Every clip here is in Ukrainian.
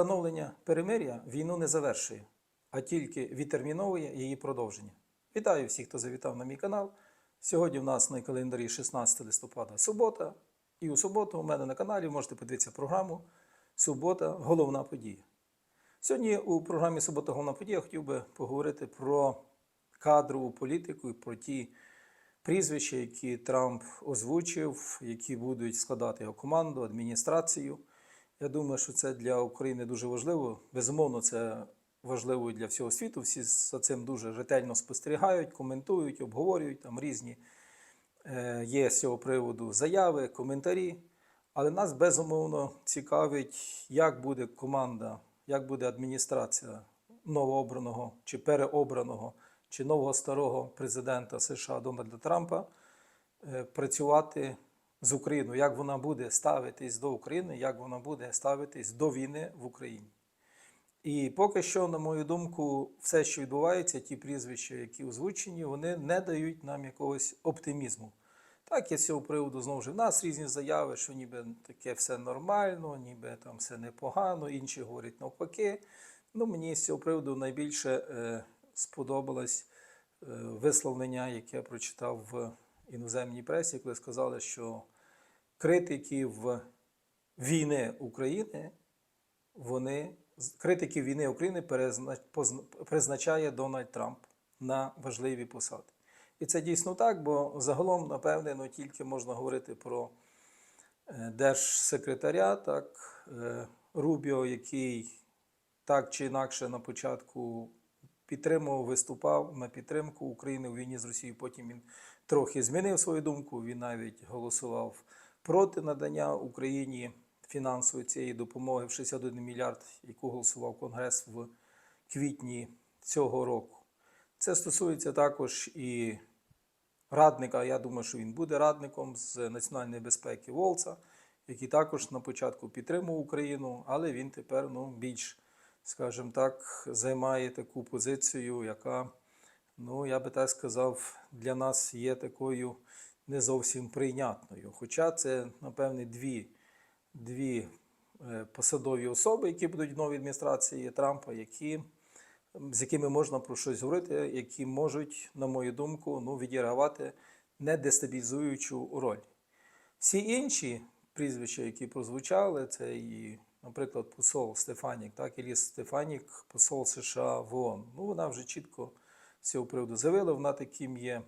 Встановлення перемир'я війну не завершує, а тільки відтерміновує її продовження. Вітаю всіх, хто завітав на мій канал. Сьогодні в нас на календарі 16 листопада субота. І у суботу у мене на каналі можете подивитися програму Субота головна подія. Сьогодні у програмі Субота головна подія я хотів би поговорити про кадрову політику і про ті прізвища, які Трамп озвучив, які будуть складати його команду, адміністрацію. Я думаю, що це для України дуже важливо. Безумовно, це важливо і для всього світу. Всі за цим дуже ретельно спостерігають, коментують, обговорюють там різні е, є з цього приводу заяви, коментарі. Але нас безумовно цікавить, як буде команда, як буде адміністрація новообраного чи переобраного чи нового старого президента США Дональда Трампа е, працювати з Україною, як вона буде ставитись до України, як вона буде ставитись до війни в Україні. І поки що, на мою думку, все, що відбувається, ті прізвища, які озвучені, вони не дають нам якогось оптимізму. Так, є з цього приводу знову ж в нас різні заяви, що ніби таке все нормально, ніби там все непогано, інші говорять навпаки. Ну, мені з цього приводу найбільше е, сподобалось е, висловлення, яке я прочитав в іноземній пресі, коли сказали, що критиків війни України, вони критиків війни України призначає Дональд Трамп на важливі посади. І це дійсно так, бо загалом, напевне, ну, тільки можна говорити про е, держсекретаря, так, е, Рубіо, який так чи інакше на початку підтримував, виступав на підтримку України у війні з Росією. Потім він трохи змінив свою думку. Він навіть голосував проти надання Україні фінансової цієї допомоги в 61 мільярд, яку голосував Конгрес в квітні цього року. Це стосується також і радника. Я думаю, що він буде радником з національної безпеки Волца, який також на початку підтримував Україну, але він тепер ну, більш, скажімо так, займає таку позицію, яка, ну я би так сказав, для нас є такою не зовсім прийнятною. Хоча це, напевне, дві, дві е, посадові особи, які будуть в новій адміністрації Трампа, які з якими можна про щось говорити, які можуть, на мою думку, ну, відігравати недестабілізуючу роль. Всі інші прізвища, які прозвучали, це і, наприклад, посол Стефанік, так, Еліс Стефанік, посол США в ООН. Ну, вона вже чітко з цього приводу заявила, вона таким є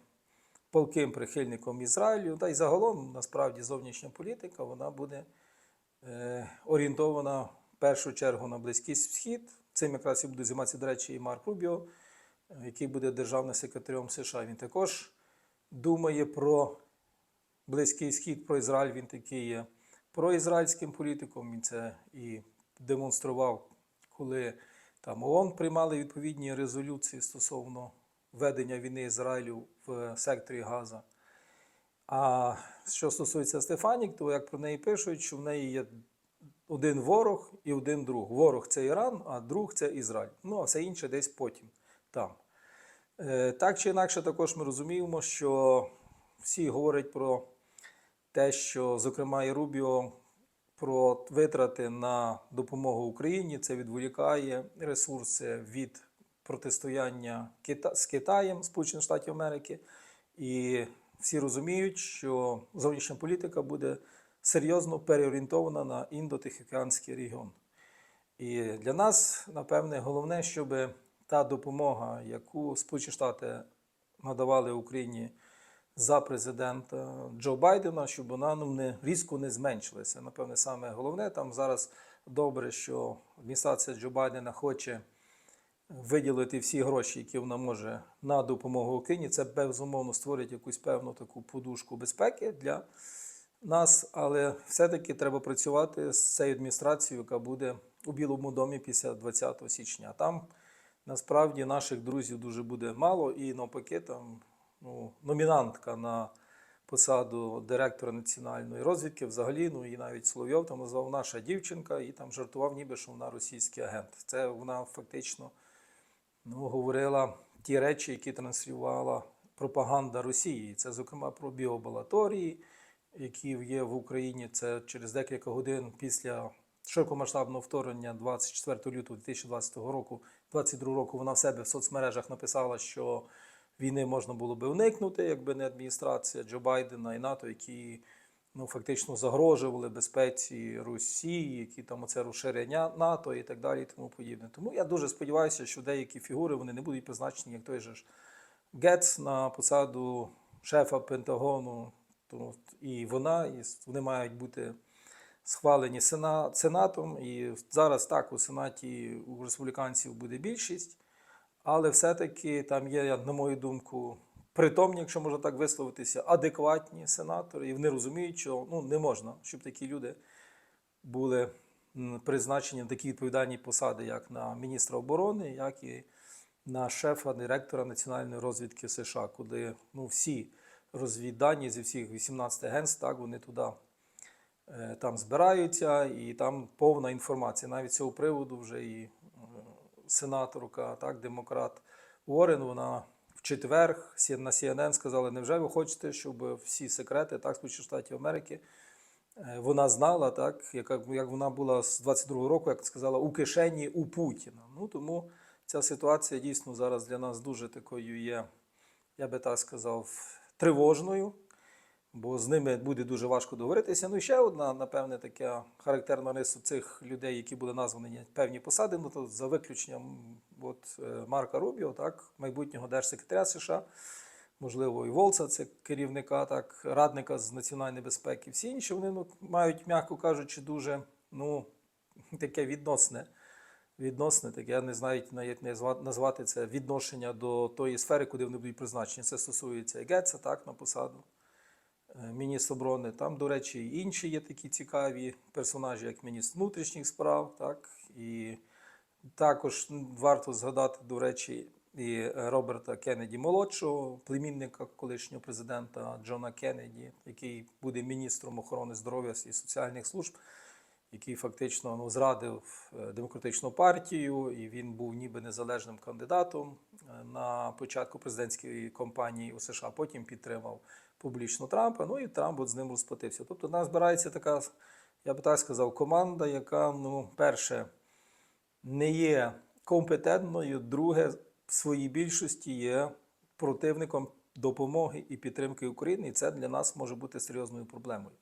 палким прихильником Ізраїлю. Та й загалом, насправді, зовнішня політика вона буде е, орієнтована в першу чергу на Близький Схід. Цим якраз і буде займатися, до речі, і Марк Рубіо, який буде державним секретарем США. Він також думає про Близький Схід, про Ізраїль. Він такий є проізраїльським політиком. Він це і демонстрував, коли там ООН приймали відповідні резолюції стосовно ведення війни Ізраїлю в секторі Газа. А що стосується Стефанік, то як про неї пишуть, що в неї є один ворог і один друг. Ворог це Іран, а друг це Ізраїль. Ну, а все інше десь потім там. Е, Так чи інакше, також ми розуміємо, що всі говорять про те, що, зокрема, і Рубіо про витрати на допомогу Україні, це відволікає ресурси від протистояння з Китаєм, Сполучених Штатів Америки. І всі розуміють, що зовнішня політика буде серйозно переорієнтована на індотихоокеанський регіон. І для нас, напевне, головне, щоб та допомога, яку Сполучені Штати надавали Україні за президента Джо Байдена, щоб вона ну, не різко не зменшилася. Напевне, саме головне там зараз добре, що адміністрація Джо Байдена хоче виділити всі гроші, які вона може на допомогу Україні. Це безумовно створить якусь певну таку подушку безпеки для нас, але все-таки треба працювати з цією адміністрацією, яка буде у Білому домі після 20 січня. Там насправді наших друзів дуже буде мало, і навпаки, там ну, номінантка на посаду директора національної розвідки взагалі, ну і навіть Соловйов там назвав наша дівчинка і там жартував, ніби що вона російський агент. Це вона фактично ну, говорила ті речі, які транслювала пропаганда Росії. Це, зокрема, про біобалаторії, які є в Україні. Це через декілька годин після широкомасштабного вторгнення 24 лютого 2020 року, 22 року вона в себе в соцмережах написала, що війни можна було би уникнути, якби не адміністрація Джо Байдена і НАТО, які ну, фактично загрожували безпеці Росії, які там оце розширення НАТО і так далі, і тому подібне. Тому я дуже сподіваюся, що деякі фігури вони не будуть призначені, як той же ж Гетц на посаду шефа Пентагону. Тому і вона, і вони мають бути схвалені Сена, Сенатом. І зараз так у Сенаті у республіканців буде більшість, але все-таки там є, на мою думку, притомні, якщо можна так висловитися, адекватні сенатори, і вони розуміють, що ну, не можна, щоб такі люди були призначені на такі відповідальні посади, як на міністра оборони, як і на шефа директора національної розвідки США, куди ну, всі розвіддані зі всіх 18 агентств, так вони туди е, там збираються, і там повна інформація. Навіть з цього приводу вже і сенаторка, так, демократ Уоррен, вона в четвер на CNN сказали, невже ви хочете, щоб всі секрети так, Сполучених Штатів Америки е, вона знала, так, яка, як вона була з 22-го року, як сказала, у кишені у Путіна. Ну, тому ця ситуація дійсно зараз для нас дуже такою є, я би так сказав, тривожною, бо з ними буде дуже важко договоритися. Ну і ще одна, напевне, така характерна риса цих людей, які були названі на певні посади, ну то за виключенням от, е, Марка Рубіо, так, майбутнього держсекретаря США, можливо, і Волца, це керівника, так, радника з національної безпеки. Всі інші вони ну, мають, м'яко кажучи, дуже ну, таке відносне. Відносне, таке, я не знаю, навіть назвати це відношення до тої сфери, куди вони будуть призначені. Це стосується і Гетца, так, на посаду міністр оборони. Там, до речі, і інші є такі цікаві персонажі, як міністр внутрішніх справ, так, і також варто згадати, до речі, і Роберта Кеннеді молодшого, племінника колишнього президента Джона Кеннеді, який буде міністром охорони здоров'я і соціальних служб, який фактично ну, зрадив е, демократичну партію, і він був ніби незалежним кандидатом е, на початку президентської кампанії у США. Потім підтримав публічно Трампа. Ну і Трамп от з ним розплатився. Тобто, в нас збирається така, я би так сказав, команда, яка, ну, перше, не є компетентною, друге, в своїй більшості є противником допомоги і підтримки України, і це для нас може бути серйозною проблемою.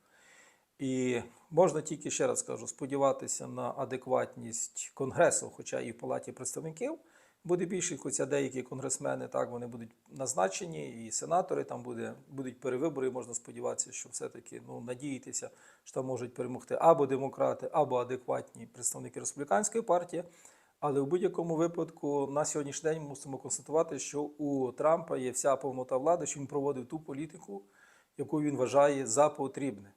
І можна тільки ще раз скажу, сподіватися на адекватність Конгресу, хоча і в Палаті представників буде більше, хоча деякі конгресмени так вони будуть назначені, і сенатори там буде, будуть перевибори. і Можна сподіватися, що все-таки ну, надіятися, що можуть перемогти або демократи, або адекватні представники республіканської партії. Але в будь-якому випадку на сьогоднішній день мусимо констатувати, що у Трампа є вся повнота влади, що він проводив ту політику, яку він вважає за потрібне.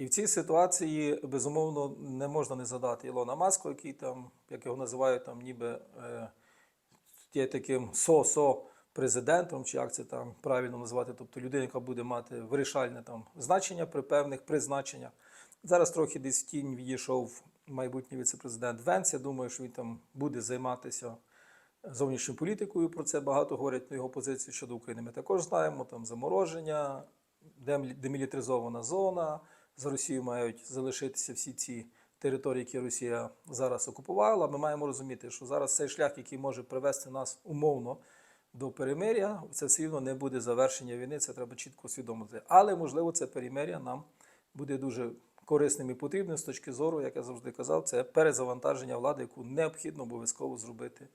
І в цій ситуації, безумовно, не можна не згадати Ілона Маска, який там, як його називають, там ніби е, є таким со-со президентом, чи як це там правильно назвати, тобто людина, яка буде мати вирішальне там значення при певних призначеннях. Зараз трохи десь в тінь відійшов майбутній віце-президент Венс. Я думаю, що він там буде займатися зовнішньою політикою. Про це багато говорять на його позицію щодо України. Ми також знаємо там замороження, демілітаризована зона. За Росією мають залишитися всі ці території, які Росія зараз окупувала. Ми маємо розуміти, що зараз цей шлях, який може привести нас умовно до перемиря, це все рівно не буде завершення війни. Це треба чітко усвідомити. Але можливо, це перемиря нам буде дуже корисним і потрібним з точки зору, як я завжди казав, це перезавантаження влади, яку необхідно обов'язково зробити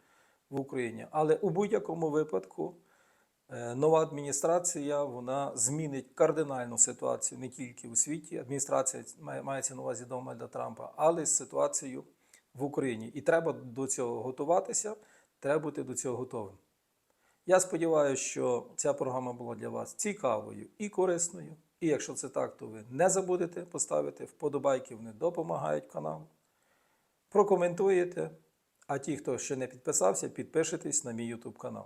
в Україні. Але у будь-якому випадку. Е, Нова адміністрація вона змінить кардинальну ситуацію не тільки у світі. Адміністрація мається на увазі Дональда Трампа, але й ситуацію в Україні. І треба до цього готуватися, треба бути до цього готовим. Я сподіваюся, що ця програма була для вас цікавою і корисною. І якщо це так, то ви не забудете поставити вподобайки, вони допомагають каналу. Прокоментуєте. А ті, хто ще не підписався, підпишитесь на мій YouTube канал.